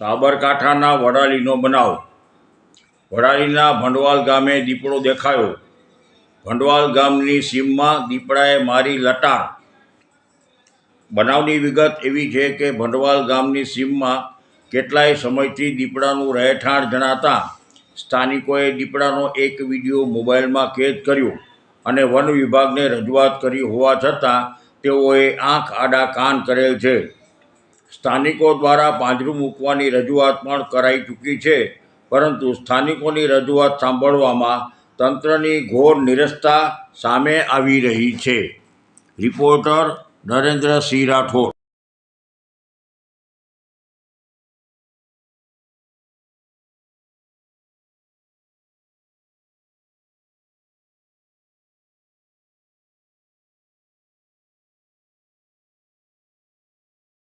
સાબરકાંઠાના વડાલીનો બનાવ. વડાલીના ભંડવાલ ગામે દીપડો દેખાયો. ભંડવાલ ગામની સીમમાં દીપડાએ મારી લટાર. બનાવની વિગત એવી છે કે ભંડવાલ ગામની સીમમાં કેટલાય સમયથી દીપડાનું રહેઠાણ જણાતા સ્થાનિકોએ દીપડાનો એક વીડિયો મોબાઈલમાં કેદ કર્યો અને વન વિભાગને રજૂઆત કરી હોવા છતાં તેઓએ આંખ આડા કાન કરેલ છે. સ્થાનિકો દ્વારા પાંજરું મૂકવાની રજૂઆત પણ કરાઈ ચૂકી છે. પરંતુ સ્થાનિકોની રજૂઆત સાંભળવામાં તંત્રની ઘોર નિરસતા સામે આવી રહી છે. રિપોર્ટર નરેન્દ્રસિંહ રાઠોડ